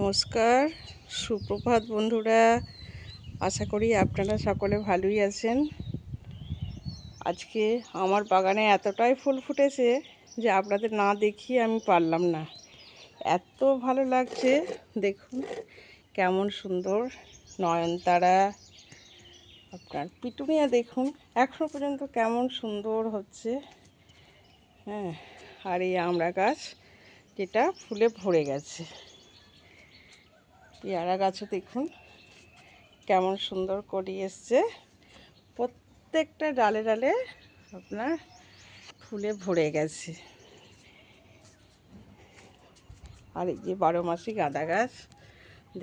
নমস্কার। সুপ্রভাত বন্ধুরা, আশা করি আপনারা সকলে ভালোই আছেন। আজকে আমার বাগানে এতটাই ফুল ফুটেছে যে আপনাদের না দেখিয়ে আমি পারলাম না। এত ভালো লাগছে, দেখুন কেমন সুন্দর নয়নতারা। আপনার পিটুনিয়া দেখুন এখনও পর্যন্ত কেমন সুন্দর হচ্ছে। হ্যাঁ আর এই আমড়া গাছ যেটা ফুলে ভরে গেছে। পেয়ারা গাছও দেখুন। কেমন সুন্দর করি এসছে। প্রত্যেকটা ডালে ডালে আপনার ফুলে ভরে গেছে। আর এই যে বারো মাসি গাঁদা গাছ,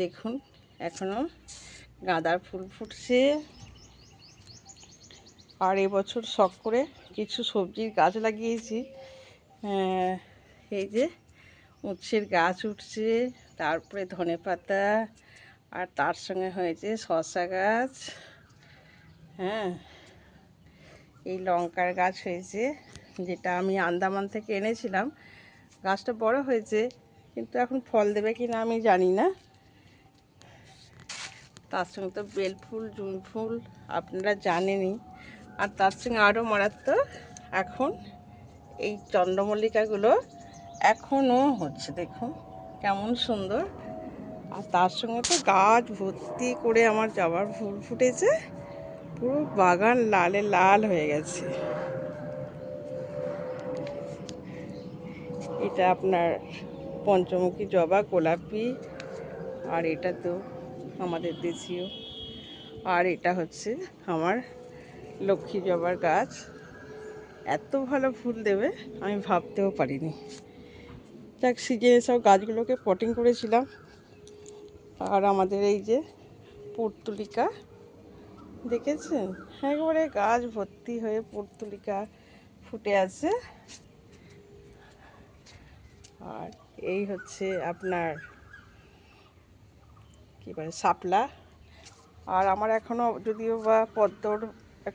দেখুন এখনও গাঁদার ফুল ফুটছে। আর এবছর শখ করে কিছু সবজির গাছ লাগিয়েছি। এই যে উচ্ছের গাছ উঠছে। তারপরে ধনে পাতা আর তার সঙ্গে হয়েছে শশা গাছ হ্যাঁ? এই লঙ্কার গাছ হয়েছে, যেটা আমি আন্দামান থেকে এনেছিলাম। গাছটা বড় হয়েছে, কিন্তু এখন ফল দেবে কি না আমি জানি না। তার সঙ্গে তো বেল ফুল, জুন ফুল আপনারা জানেনই। আর তার সঙ্গে আরও মারাত্মক এখন এই চন্দ্রমল্লিকাগুলো এখনও হচ্ছে, দেখুন। কেমন সুন্দর। আর তার সঙ্গে তো গাছ ভর্তি করে আমার জবার ফুল ফুটেছে। পুরো বাগান লালে লাল হয়ে গেছে। এটা আপনার পঞ্চমুখী জবা, গোলাপি, আর এটা তো আমাদের দেশীয়। আর এটা হচ্ছে আমার লক্ষ্মী জবার গাছ। এত ভালো ফুল দেবে, আমি ভাবতেও পারিনি। যাক সিজনে সব গাছগুলোকে পটিং করেছিলাম। আর আমাদের এই যে পর্তুলিকা দেখেছেন একবারে গাছ ভর্তি হয়ে পর্তুলিকা ফুটে আছে। আর এই হচ্ছে আপনার কী বলে, শাপলা। আর আমার এখনও যদিও বা পদ্মর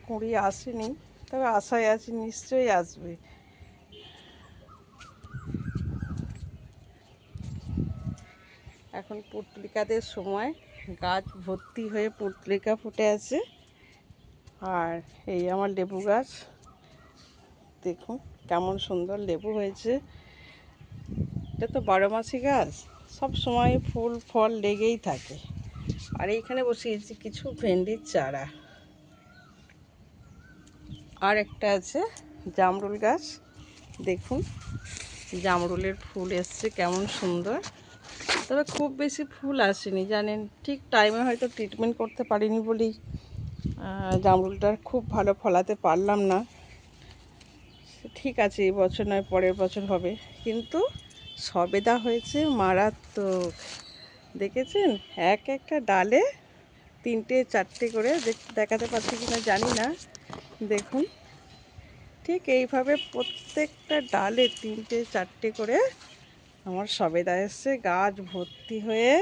কুঁড়ি আসেনি, তবে আশায় আছি নিশ্চয়ই আসবে। এখন পুটলিকাদের সময় গাছ ভর্তি হয়ে পুটলিকা ফুটে আছে। আর এই আমার লেবু গাছ, দেখুন কেমন সুন্দর লেবু হয়েছে। এটা তো বারো মাসি গাছ, সব সময় ফুল, ফল লেগেই থাকে। আর এইখানে বসিয়েছি কিছু ভেন্ডির চারা। আর একটা আছে জামরুল গাছ, দেখুন জামরুলের ফুল এসছে কেমন সুন্দর। তবে খুব বেশি ফুল আসেনি, জানেন। ঠিক টাইমে হয়তো ট্রিটমেন্ট করতে পারিনি বলেই জামরুলটা খুব ভালো ফলাতে পারলাম না। ঠিক আছে, এই বছর নয়, পরের বছর হবে। কিন্তু সবেদা হয়েছে মারাত্মক। দেখেছেন? এক একটা ডালে তিনটে, চারটে করে দেখাতে পারছি কিনা জানি না। দেখুন, ঠিক এইভাবে প্রত্যেকটা ডালে তিনটে, চারটে করে আমার সবেদা এসছে, গাছ ভর্তি হয়ে,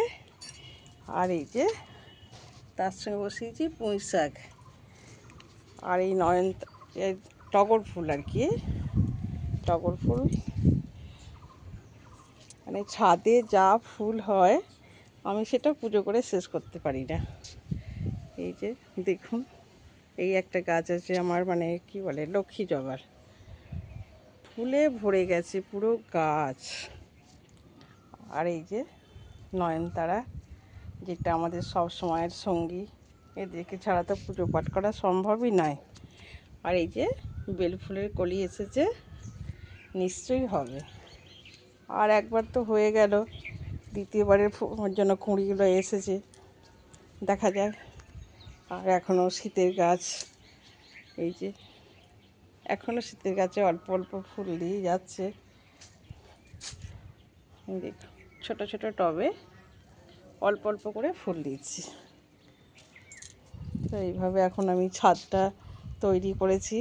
আর এই যে তার সঙ্গে বসিয়েছি পুঁই শাক। আর এই নয়ন এই টগর ফুল আর কি, টগর ফুল। মানে ছাদে যা ফুল হয়, আমি সেটা পুজো করে শেষ করতে পারি না। এই যে দেখুন, এই একটা গাছ আছে আমার মানে কি বলে, লক্ষ্মী জবার। ফুলে ভরে গেছে পুরো গাছ। আর এই যে নয়নতারা, যেটা আমাদের সব সময়ের সঙ্গী, এদেরকে ছাড়া তো পুজো পাঠ করা সম্ভবই নয়। আর এই যে বেল ফুলের কলি এসেছে, নিশ্চয়ই হবে। আর একবার তো হয়ে গেল, দ্বিতীয়বারের জন্য কুঁড়িগুলো এসেছে। দেখা যাক। আর এখনও শীতের গাছ, এই যে এখনও শীতের গাছে অল্প অল্প ফুল দিয়ে যাচ্ছে। দেখুন। ছোট ছোট টবে অল্প অল্প করে ফুল দিচ্ছি তো এইভাবে এখন আমি ছাদটা তৈরি করেছি।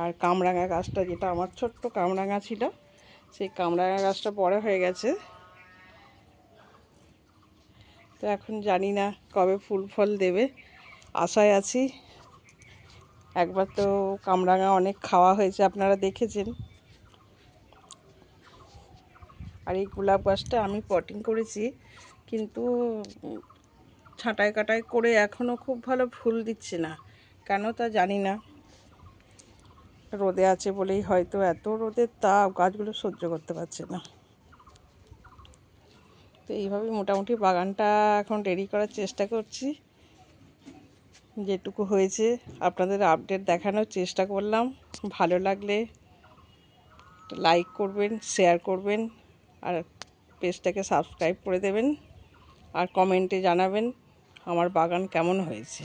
আর কামরাঙা গাছটা যেটা আমার ছোট্ট কামরাঙা ছিল, সেই কামরাঙা গাছটা বড় হয়ে গেছে। তো এখন জানি না কবে ফুল ফল দেবে, আশায় আছি। একবার তো কামরাঙা অনেক খাওয়া হয়েছে, আপনারা দেখেছেন। আর এই গোলাপ গাছটা আমি পটিং করেছি, কিন্তু ছাঁটাই কাটাই করে এখনও খুব ভালো ফুল দিচ্ছে না। কেন তা জানি না। রোদে আছে বলেই হয়তো এত রোদের তাপ, গাছগুলো সহ্য করতে পারছে না। তো এইভাবেই মোটামুটি বাগানটা এখন রেডি করার চেষ্টা করছি। যেটুকু হয়েছে, আপনাদের আপডেট দেখানোর চেষ্টা করলাম। ভালো লাগলে লাইক করবেন শেয়ার করবেন। আর পেজটাকে সাবস্ক্রাইব করে দেবেন আর কমেন্টে জানাবেন আমার বাগান কেমন হয়েছে।